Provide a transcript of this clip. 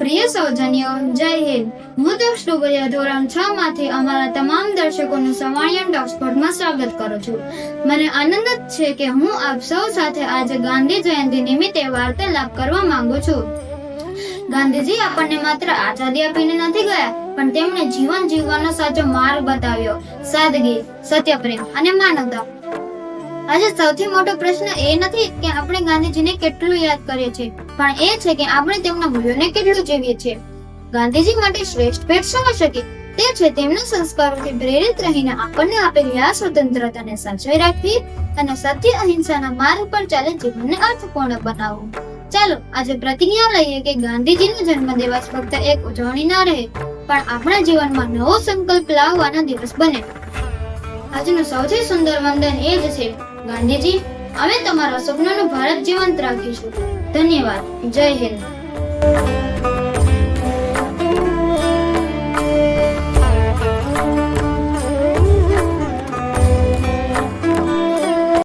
સૌજન્ય, જય હિન્દ. હું દક્ષ ડોબરિયા ધોરણ છ માંથી અમારા તમામ દર્શકોનું સવાણિયન ડોક્સફોર્ડમાં સ્વાગત કરું છું. મને આનંદ જ છે કે હું આપ સૌ સાથે આજે ગાંધી જયંતિ નિમિત્તે વાર્તાલાપ કરવા માંગુ છું. ગાંધીજી આપણને માત્ર આઝાદી આપીને નથી ગયા, પણ તેમણે જીવન જીવવાનો સાચો માર્ગ બતાવ્યો. સાદગી, સત્યપ્રેમ અને માનવતા. આજે સૌથી મોટો પ્રશ્ન એ નથી કે આપણે ગાંધીજીને કેટલું યાદ કરીએ છીએ, પણ એ છે કે આપણે તેમના મૂલ્યોને કેટલું જીવીએ છીએ. ગાંધીજી માટે શ્રેષ્ઠ ભેટ શું હોઈ શકે તે છે તેમના સંસ્કારોથી પ્રેરિત રહીને આપણને આપેલી આ સ્વતંત્રતાને સાચવી રાખવી અને સત્ય અહિંસાના માર્ગ પર ચાલે જીવનને અર્થપૂર્ણ બનાવવું. ચાલો, આજે પ્રતિજ્ઞા લઈએ કે ગાંધીજીનો જન્મદિવસ ફક્ત એક ઉજવણી ના રહે, પણ આપણા જીવનમાં નવો સંકલ્પ લાવવાનો દિવસ બને. આજનું સૌથી સુંદર વંદન એ જ છે ગાંધીજી અમે તમારા સપનાનું ભારત જીવંત રાખીશું ધન્યવાદ. જય હિન્દ.